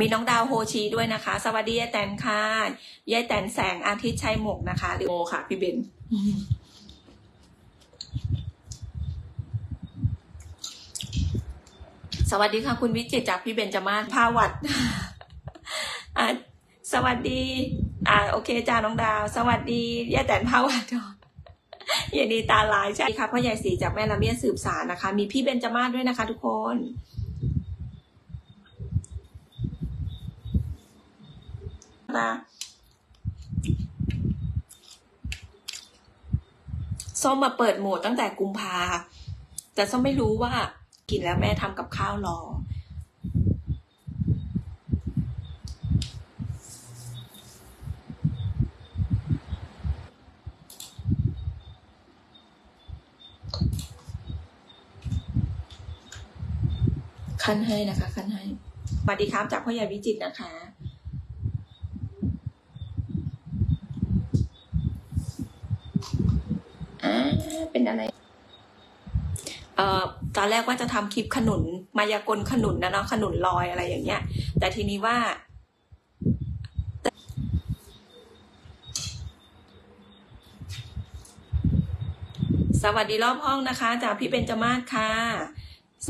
มีน้องดาวโฮชีด้วยนะคะ สวัสดียายแตนค่ะยายแตนแสงอาทิตย์ชัยหมกนะคะหรือโมค่ะ พี่เบนสวัสดีค่ะ คุณวิจิตจากพี่เบนจมาศภาวัดสวัสดี อ่า โอเคจ้าน้องดาว สวัสดียายแตนภาวัดย่าดีตาลายใช่ค่ะพ่อใหญ่สีจากแม่ละเมียสืบสารนะคะ มีพี่เบนจมาศด้วยนะคะ ทุกคน มาส้มมาเปิดโหมดตั้งแต่กุมภาแต่ส้มไม่รู้ว่ากินแล้วแม่ทำกับข้าวรอขั้นให้นะคะขั้นให้สวัสดีครับจากพ่อใหญ่วิจิตรนะคะ เป็นอะไรเอ่อตอนแรกว่าจะทำคลิปขนุนมายากลขนุนนะเนาะขนุนลอยอะไรอย่างเงี้ย แต่ทีนี้ว่า สวัสดีรอบห้องนะคะจากพี่เบนจมาศค่ะ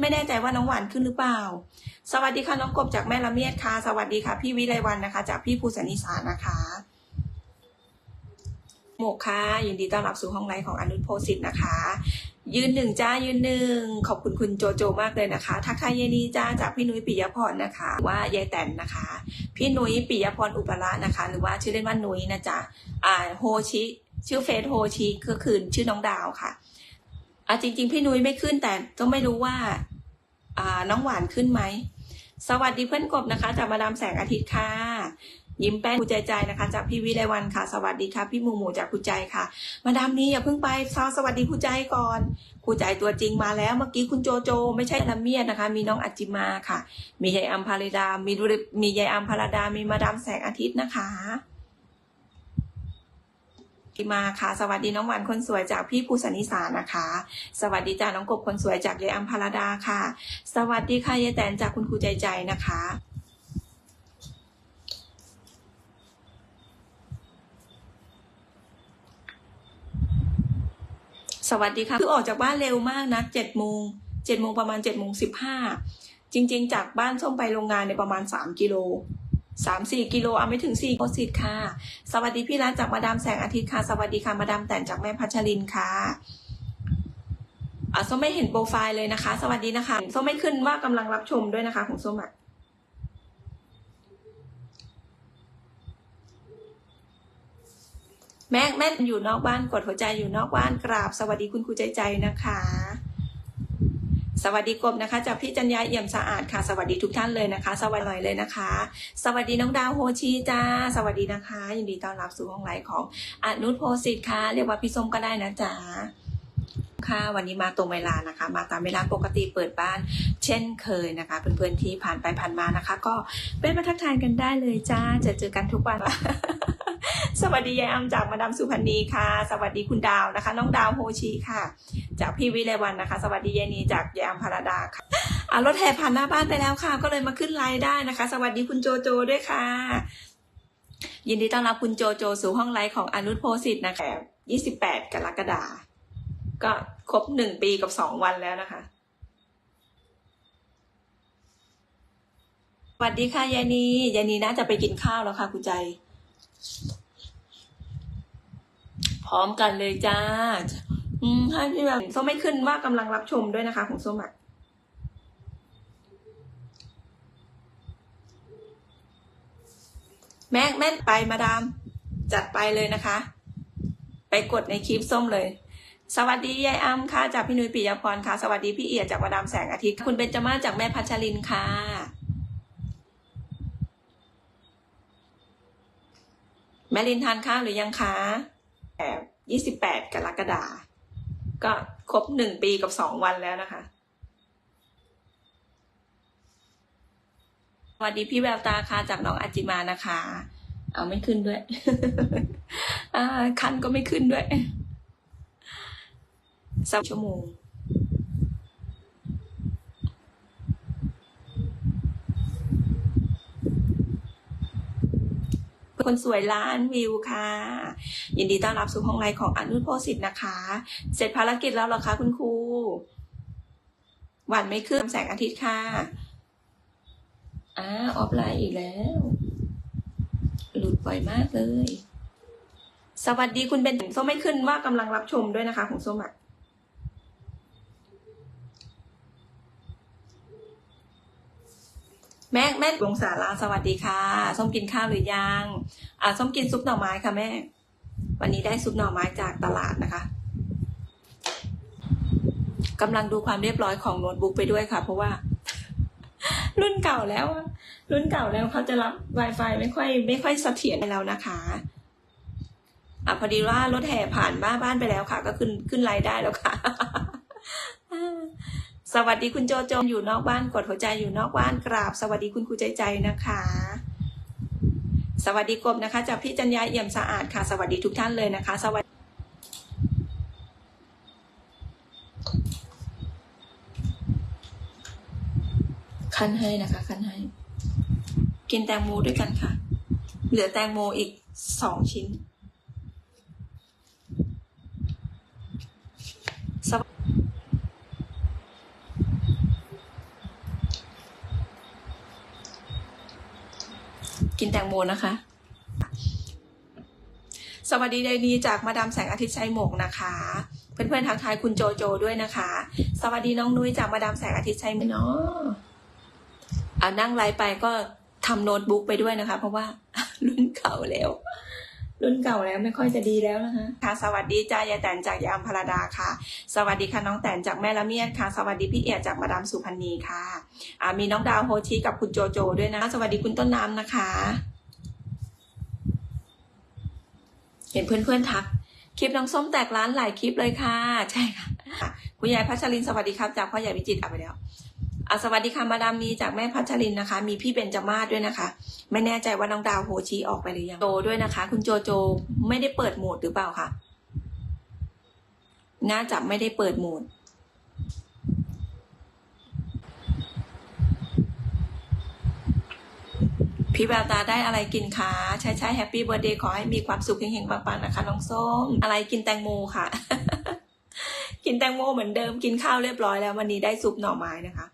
ไม่แน่ใจว่าน้องหวานขึ้นหรือเปล่า สวัสดีค่ะน้องกบจากแม่ละเมียดค่ะ สวัสดีค่ะ พี่วิไลวันนะคะ จากพี่ภูสันนิสานะคะ โมกค่ะยินดีต้อนรับสู่ห้องไลฟ์ของอนุโพสิตนะคะ ยืนหนึ่งจ้ายืนหนึ่งขอบคุณคุณโจโจมากเลยนะคะ ทักทายเยนีจ้าจากพี่นุ้ยปิยพรนะคะ ว่ายายแตนนะคะ พี่นุ้ยปิยพรอุปละนะคะ หรือว่าชื่อเล่นว่านุ้ยนะจ๊ะอ่าโฮชิชื่อเฟซโฮชิก็คือชื่อน้องดาวค่ะอ่าจริง ๆ พี่นุ้ยไม่ขึ้นแต่ต้องไม่รู้ว่าอ่าน้องหวานขึ้นไหมสวัสดีเพื่อนกบนะคะจากมาดามแสงอาทิตย์ค่ะ ยิ้มแป้นผู้ใจใจนะคะ จากพี่วิไลวันค่ะ สวัสดีค่ะ พี่หมูหมูจากผู้ใจค่ะ มาดามนี้อย่าเพิ่งไปซาวสวัสดีผู้ใจก่อนผู้ใจตัวจริงมาแล้วเมื่อกี้คุณโจโจ ไม่ใช่ละเมียนะคะ มีน้องอัจจิมาค่ะ มียายอัมพาริดา มีดุริมียายอัมพาราดา มีมาดามแสงอาทิตย์นะคะมาค่ะ สวัสดีน้องหวานคนสวยจากพี่ภูสันนิสานะคะ สวัสดีจ้าน้องกบคนสวยจากยายอัมพาราดาค่ะ สวัสดีค่ะยายแตนจากคุณครูใจใจนะคะ สวัสดีค่ะคือออกจากบ้านเร็วมากนะเจ็ดโมงเจ็ดโมงประมาณเจ็ดโมงสิบห้าจริง ๆ จากบ้านส้มไปโรงงานในประมาณสามกิโลสามสี่กิโลเอาไม่ถึงสี่โคสิตค่ะ สวัสดีพี่รัฐจากมาดามแสงอาทิตย์ค่ะ สวัสดีค่ะมาดามแต่นจากแม่พัชรินค่ะอะส้มไม่เห็นโปรไฟล์เลยนะคะ สวัสดีนะคะส้มไม่ขึ้นว่ากำลังรับชมด้วยนะคะของส้มอะ แม่แม่อยู่นอกบ้านกดหัวใจอยู่นอกบ้านกราบ สวัสดีคุณครูใจใจนะคะ สวัสดีกบนะคะ จากพี่จัญญาเอี่ยมสะอาดค่ะ สวัสดีทุกท่านเลยนะคะ สวัสดีเลยนะคะ สวัสดีน้องดาวโฮชีจ้าสวัสดีนะคะยินดีต้อนรับสู่ห้องไลฟ์ของอนุชโพสิตค่ะเรียกว่าพี่ส้มก็ได้นะจ๊ะค่ะวันนี้มาตรงเวลานะคะ มาตามเวลาปกติเปิดบ้าน เช่นเคยนะคะเพื่อนๆที่ผ่านไปผ่านมานะคะ ก็เป็นมาทักทายกันได้เลยจ้าจะเจอกันทุกวัน สวัสดียายอำจากมาดามสุพรรณีค่ะ สวัสดีคุณดาวนะคะ น้องดาวโฮชีค่ะ จากพี่วิไลวันนะคะ สวัสดียายนีจากยายอำพาราดาค่ะอ่ารถแห่ผ่านหน้าบ้านไปแล้วค่ะ ก็เลยมาขึ้นไลน์ได้นะคะ สวัสดีคุณโจโจด้วยค่ะ ยินดีต้อนรับคุณโจโจสู่ห้องไลฟ์ของอนุชโพสิตนะคะ28 กรกฎาคมก็ครบหนึ่งปีกับสองวันแล้วนะคะสวัสดีค่ะยายนียายนีน่าจะไปกินข้าวแล้วค่ะคุณใจ พร้อมกันเลยจ้า อืมให้พี่แบบส้มไม่ขึ้นว่ากำลังรับชมด้วยนะคะ ของส้มอะแม่แม่ไปมาดาม จัดไปเลยนะคะ ไปกดในคลิปส้มเลย สวัสดียายอ้ำค่ะจากพี่นุ้ยปิยพรค่ะ สวัสดีพี่เอียดจากมาดามแสงอาทิตย์ คุณเบญจมาจากแม่พัชรินค่ะแมลินทานข้าวหรือยังคะ ยี่สิบแปดกรกฎาก็ครบหนึ่งปีกับสองวันแล้วนะคะ สวัสดีพี่แววตาค่ะจากน้องอาจิมานะคะ เอาไม่ขึ้นด้วยอ่าคันก็ไม่ขึ้นด้วยสักชั่วโมง คนสวยล้านวิวค่ะ ยินดีต้อนรับสู่ห้องไลฟ์ของอนุโพสิทธิ์นะคะ เสร็จภารกิจแล้วหรอคะคุณครูหวันไม่ขึ้นแสงอาทิตย์ค่ะอ่าออฟไลน์อีกแล้ว หลุดบ่อยมากเลย สวัสดีคุณเบนส้มไม่ขึ้นว่ากำลังรับชมด้วยนะคะ ของส้มอะ แม่แม่วงศาลาสวัสดีค่ะส้มกินข้าวหรือยังอ่าส้มกินซุปหน่อไม้ค่ะแม่ วันนี้ได้ซุปหน่อไม้จากตลาดนะคะกำลังดูความเรียบร้อยของโน้ตบุ๊กไปด้วยค่ะ เพราะว่า รุ่นเก่าแล้ว รุ่นเก่าแล้วเขาจะรับ Wi-Fi ไม่ค่อย ไม่ค่อยเสถียรแล้วนะคะอะพอดีว่ารถแห่ผ่านบ้านบ้านไปแล้วค่ะ ก็ขึ้นขึ้นไลน์ได้แล้วค่ะ สวัสดีคุณโจโจอยู่นอกบ้านกดหัวใจอยู่นอกบ้านกราบ สวัสดีคุณครูใจใจนะคะ สวัสดีกบนะคะ จากพี่จัญญาเอี่ยมสะอาดค่ะ สวัสดีทุกท่านเลยนะคะ สวัสดีคันให้นะคะคันให้ กินแตงโมด้วยกันค่ะ เหลือแตงโมอีกสองชิ้น สว กินแตงโมนะคะ สวัสดีเดนี้จากมาดามแสงอาทิตย์ชัยหมกนะคะ เพื่อนๆทักทายคุณโจโจด้วยนะคะ สวัสดีน้องนุ้ยจากมาดามแสงอาทิตย์ชัยหมเนาะอ่านั่งไลฟ์ไปก็ทำโน้ตบุ๊กไปด้วยนะคะ เพราะว่ารุ่นเก่าแล้ว รุ่นเก่าแล้วไม่ค่อยจะดีแล้วนะคะค่ะสวัสดีจ้ายายแตนจากยามพราดาค่ะ สวัสดีค่ะน้องแตนจากแม่ละเมียดค่ะ สวัสดีพี่เอียจากมาดามสุพันนีค่ะอ่ามีน้องดาวโฮชิกับคุณโจโจด้วยนะสวัสดีคุณต้นน้ำนะคะ เห็นเพื่อนๆทัก คลิปน้องส้มแตกร้านหลายคลิปเลยค่ะ ใช่ค่ะ คุณยายพัชรินสวัสดีครับจากพ่อใหญ่วิจิตรเอาไปแล้ว อะสวัสดีค่ะ มาดามมีจากแม่พัชรินนะคะ มีพี่เบนจามาด้วยนะคะ ไม่แน่ใจว่าน้องดาวโฮชิออกไปหรือยัง โจด้วยนะคะ คุณโจโจไม่ได้เปิดโหมดหรือเปล่าคะน่าจะไม่ได้เปิดโหมด พี่แววตาได้อะไรกินคะใช่ใช่แฮปปี้เบ t ร์เดย์ขอให้มีความสุขเฮงๆปังๆนะคะ น้องส้ม อะไรกินแตงโมค่ะ กินแตงโมเหมือนเดิม กินข้าวเรียบร้อยแล้ว วันนี้ได้ซุปหน่อไม้นะคะ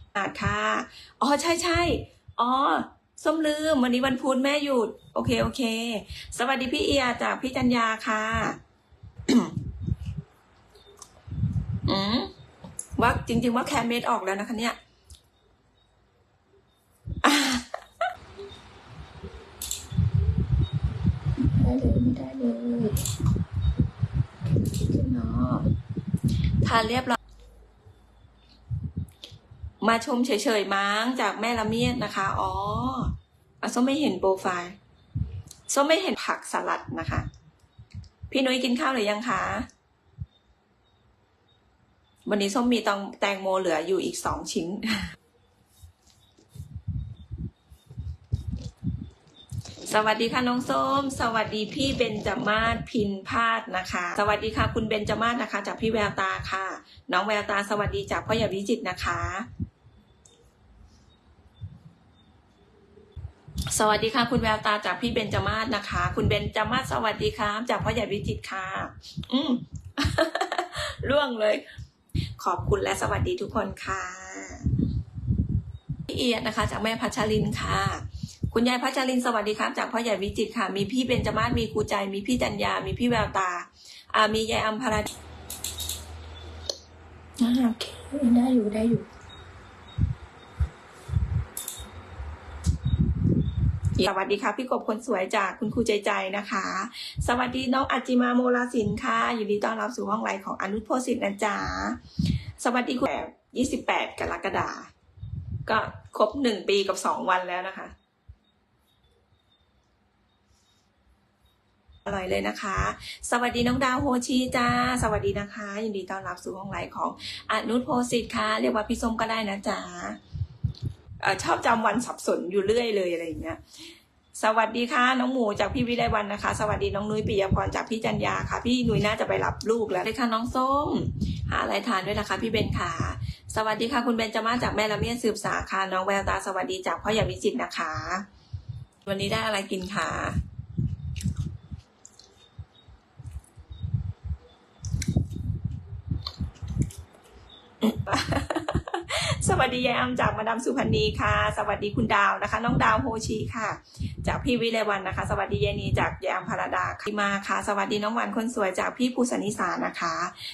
อาจค่ะ อ๋อใช่ใช่อ๋อส้มลืม วันนี้วันพุธแม่หยุด โอเค โอเค สวัสดีพี่เอียจากพี่จัญญาค่ะ อืมว่าจริง ๆ ว่าแคมเมดออกแล้วนะคะเนี่ยได้เลยไม่ได้เลยเนาะทานเรียบร้อย มาชมเฉยๆมั้งจากแม่ละเมียดนะคะ อ๋ออส้มไม่เห็นโปรไฟล์ส้มไม่เห็นผักสลัดนะคะ พี่นุ้ยกินข้าวหรือยังคะ วันนี้ส้มมีตองแตงโมเหลืออยู่อีกสองชิ้น สวัสดีค่ะน้องส้ม สวัสดีพี่เบนจมาศพินพาดนะคะ สวัสดีค่ะคุณเบนจมาศนะคะ จากพี่แววตาค่ะ น้องแววตาสวัสดีจากพ่อใหญ่วิจิตนะคะ สวัสดีค่ะ คุณแววตาจากพี่เบนจามาศนะคะ คุณเบนจามาศสวัสดีครับจากพ่อใหญ่วิจิตค่ะ อืมร่วงเลย ขอบคุณและสวัสดีทุกคนค่ะพี่เอียดนะคะ จากแม่พัชรินค่ะ คุณยายพัชรินสวัสดีครับ จากพ่อใหญ่วิจิตค่ะ มีพี่เบนจามาศมีครูใจ มีพี่จัญญามีพี่แววตา อ่ามียายอัมพาราโอเคได้อยู่ได้อยู่ สวัสดีค่ะพี่กบคนสวยจากคุณครูใจใจนะคะ สวัสดีน้องอัจจิมาโมลาสินค่ะอยู่ดีต้อนรับสู่ห้องไลฟ์ของอนุโพสิทธิ์นะจ๊ะสวัสดีคุณแบบยี่สิบแปดกรกฎาคมก็ครบหนึ่งปีกับสองวันแล้วนะคะ อร่อยเลยนะคะ สวัสดีน้องดาวโฮชีจ้า สวัสดีนะคะยินดีต้อนรับสู่ห้องไลฟ์ของอนุโพสิทธิ์ค่ะ เรียกว่าพี่ส้มก็ได้นะจ๊ะ ชอบจำวันสับสนอยู่เรื่อยเลยอะไรอย่างเงี้ยสวัสดีค่ะน้องหมูจากพี่วิไลวันนะคะ สวัสดีน้องนุ้ยปิยพรจากพี่จัญญาค่ะ พี่นุ้ยน่าจะไปรับลูกแล้วเลยค่ะน้องส้มหาอะไรทานด้วยนะคะ พี่เบนค่ะ สวัสดีค่ะคุณเบนจามาจากแม่ละเมียดสืบสาค่ะน้องแววตาสวัสดีจากพ่อใหญ่วิจิตนะคะ วันนี้ได้อะไรกินค่ะ สวัสดียายอำจากมาดามสุพรรณีค่ะ สวัสดีคุณดาวนะคะ น้องดาวโฮชีค่ะ จากพี่วิเลวันนะคะ สวัสดียายนีจากยายอำพาราดาค่ะมาค่ะ สวัสดีน้องวันคนสวยจากพี่ภูสนิสานะคะ